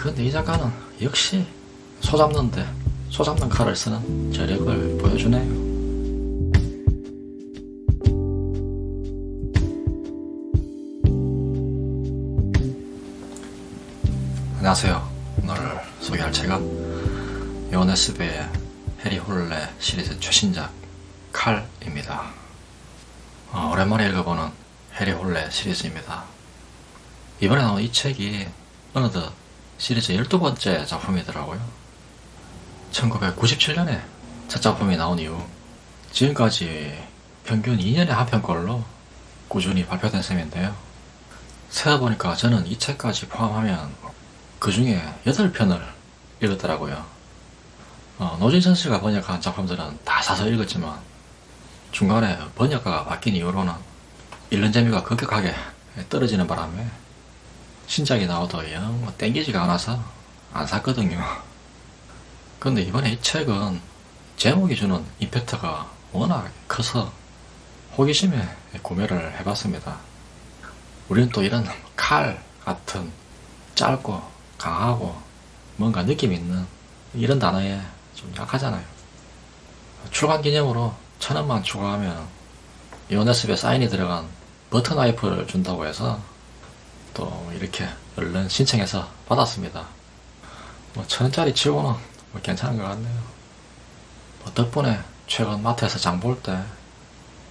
근데 이 작가는 역시 소 잡는데 소 잡는 칼을 쓰는 저력을 보여주네요. 안녕하세요. 오늘 소개할 책은 요네스베의 해리 홀레 시리즈 최신작 칼입니다. 어, 오랜만에 읽어보는 해리 홀레 시리즈입니다. 이번에 나온 이 책이 어느덧 시리즈 12번째 작품이더라고요. 1997년에 첫 작품이 나온 이후 지금까지 평균 2년에 한 편꼴로 꾸준히 발표된 셈인데요. 세어보니까 저는 이 책까지 포함하면 그 중에 8편을 읽었더라고요. 어, 노진선 씨가 번역한 작품들은 다 사서 읽었지만 중간에 번역가가 바뀐 이후로는 읽는 재미가 급격하게 떨어지는 바람에 신작이 나와도 영 뭐 땡기지가 않아서 안 샀거든요. 근데 이번에 이 책은 제목이 주는 임팩트가 워낙 커서 호기심에 구매를 해봤습니다. 우리는 또 이런 칼 같은 짧고 강하고 뭔가 느낌 있는 이런 단어에 좀 약하잖아요. 출간 기념으로 천 원만 추가하면 요네스베 사인이 들어간 버터 나이프를 준다고 해서 또 이렇게 얼른 신청해서 받았습니다. 뭐 천 원짜리 치고는 뭐 괜찮은 것 같네요. 뭐 덕분에 최근 마트에서 장 볼 때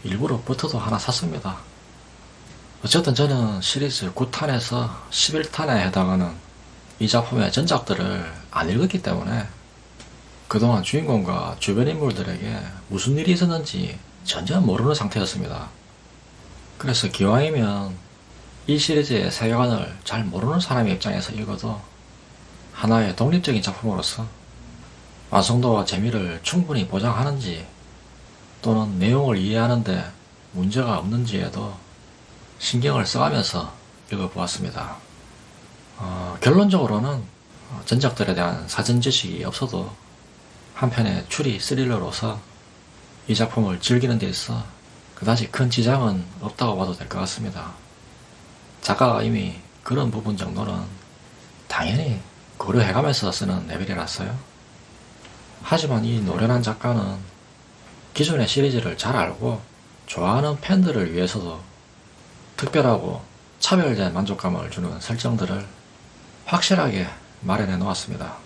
일부러 버터도 하나 샀습니다. 어쨌든 저는 시리즈 9탄에서 11탄에 해당하는 이 작품의 전작들을 안 읽었기 때문에 그동안 주인공과 주변 인물들에게 무슨 일이 있었는지 전혀 모르는 상태였습니다. 그래서 기왕이면 이 시리즈의 세계관을 잘 모르는 사람의 입장에서 읽어도 하나의 독립적인 작품으로서 완성도와 재미를 충분히 보장하는지 또는 내용을 이해하는데 문제가 없는지에도 신경을 써가면서 읽어보았습니다. 어, 결론적으로는 어, 전작들에 대한 사전 지식이 없어도 한편의 추리 스릴러로서 이 작품을 즐기는 데 있어 그다지 큰 지장은 없다고 봐도 될 것 같습니다. 작가가 이미 그런 부분 정도는 당연히 고려해가면서 쓰는 레벨이라서요. 하지만 이 노련한 작가는 기존의 시리즈를 잘 알고 좋아하는 팬들을 위해서도 특별하고 차별된 만족감을 주는 설정들을 확실하게 마련해 놓았습니다.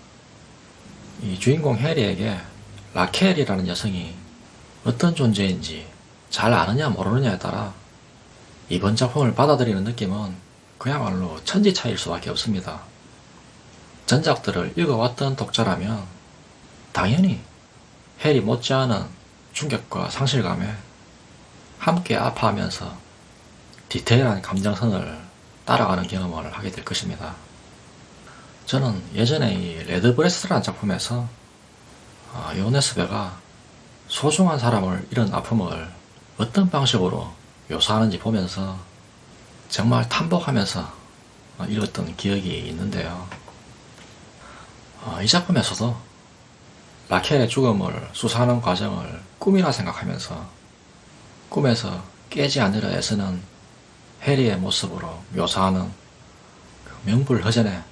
이 주인공 해리에게 라켈이라는 여성이 어떤 존재인지 잘 아느냐 모르느냐에 따라 이번 작품을 받아들이는 느낌은 그야말로 천지 차이일 수밖에 없습니다. 전작들을 읽어왔던 독자라면 당연히 해리 못지않은 충격과 상실감에 함께 아파하면서 디테일한 감정선을 따라가는 경험을 하게 될 것입니다. 저는 예전에 이 레드브레스라는 작품에서 어, 요네스베가 소중한 사람을 잃은 아픔을 어떤 방식으로 묘사하는지 보면서 정말 탐복하면서 어, 읽었던 기억이 있는데요. 어, 이 작품에서도 라켈의 죽음을 수사하는 과정을 꿈이라 생각하면서 꿈에서 깨지 않으려 애쓰는 해리의 모습으로 묘사하는 그 명불허전의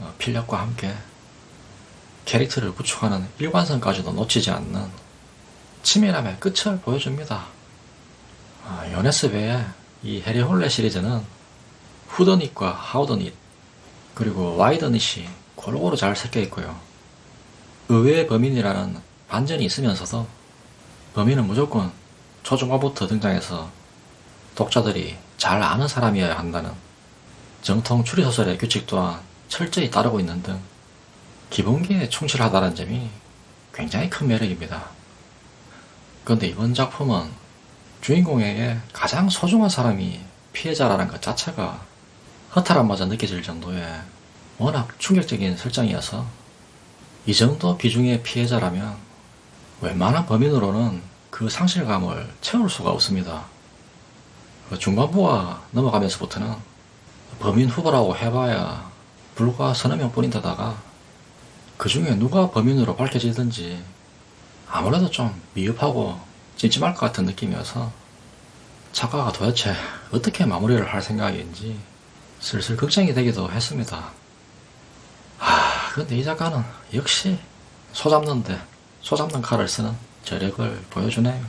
어, 필력과 함께 캐릭터를 구축하는 일관성까지도 놓치지 않는 치밀함의 끝을 보여줍니다. 아, 요네스 외에 이 해리 홀레 시리즈는 후더닛과 하우더닛 그리고 와이더닛이 골고루 잘 섞여 있고요. 의외의 범인이라는 반전이 있으면서도 범인은 무조건 초중고부터 등장해서 독자들이 잘 아는 사람이어야 한다는 정통 추리소설의 규칙 또한 철저히 따르고 있는 등 기본기에 충실하다는 점이 굉장히 큰 매력입니다. 그런데 이번 작품은 주인공에게 가장 소중한 사람이 피해자라는 것 자체가 허탈함마저 느껴질 정도의 워낙 충격적인 설정이어서 이 정도 비중의 피해자라면 웬만한 범인으로는 그 상실감을 채울 수가 없습니다. 그 중반부가 넘어가면서부터는 범인 후보라고 해봐야 불과 서너 명 뿐인데다가 그 중에 누가 범인으로 밝혀지든지 아무래도 좀 미흡하고 찜찜할 것 같은 느낌이어서 작가가 도대체 어떻게 마무리를 할 생각인지 슬슬 걱정이 되기도 했습니다. 아, 근데 이 작가는 역시 소 잡는데 소 잡는 칼을 쓰는 저력을 보여주네요.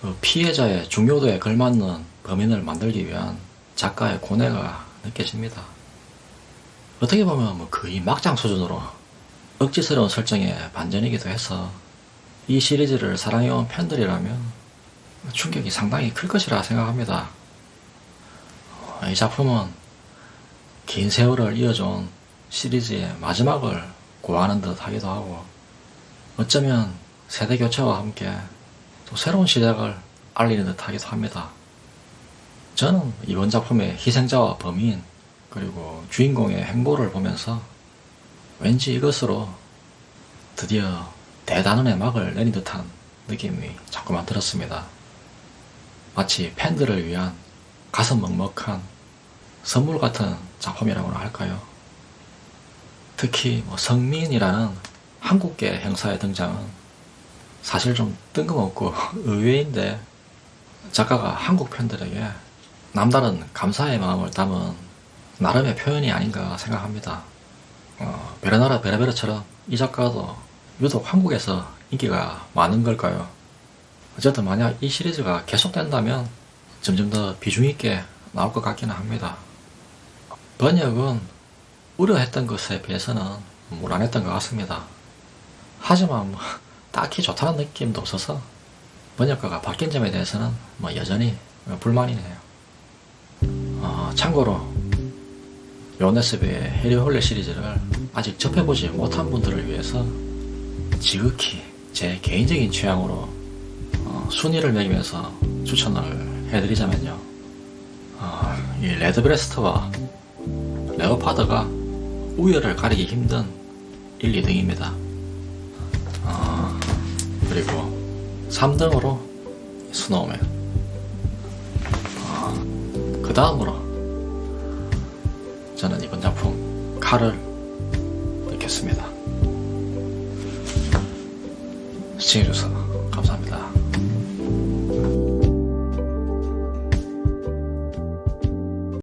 그 피해자의 중요도에 걸맞는 범인을 만들기 위한 작가의 고뇌가 느껴집니다. 어떻게 보면 뭐 거의 막장 수준으로 억지스러운 설정의 반전이기도 해서 이 시리즈를 사랑해온 팬들이라면 충격이 상당히 클 것이라 생각합니다. 어, 이 작품은 긴 세월을 이어준 시리즈의 마지막을 고하는 듯 하기도 하고 어쩌면 세대 교체와 함께 또 새로운 시작을 알리는 듯 하기도 합니다. 저는 이번 작품의 희생자와 범인 그리고 주인공의 행보를 보면서 왠지 이것으로 드디어 대단원의 막을 내린 듯한 느낌이 자꾸만 들었습니다. 마치 팬들을 위한 가슴 먹먹한 선물 같은 작품이라고나 할까요? 특히 뭐 성민이라는 한국계 형사의 등장은 사실 좀 뜬금없고 의외인데 작가가 한국 팬들에게 남다른 감사의 마음을 담은 나름의 표현이 아닌가 생각합니다. 어, 베르나라 베르베르처럼 이 작가도 유독 한국에서 인기가 많은 걸까요? 어쨌든 만약 이 시리즈가 계속된다면 점점 더 비중 있게 나올 것 같기는 합니다. 번역은 우려했던 것에 비해서는 무난했던 것 같습니다. 하지만 뭐 딱히 좋다는 느낌도 없어서 번역가가 바뀐 점에 대해서는 뭐 여전히 불만이네요. 어, 참고로 요네스비의 해리 홀레 시리즈를 아직 접해보지 못한 분들을 위해서 지극히 제 개인적인 취향으로 어, 순위를 매기면서 추천을 해드리자면요. 어, 이 레드브레스트와 레오파드가 우열을 가리기 힘든 1, 2등입니다. 어, 그리고 3등으로 스노우맨. 그 다음으로 저는 이번 작품 칼을 넣겠습니다. 시청해주셔서 감사합니다.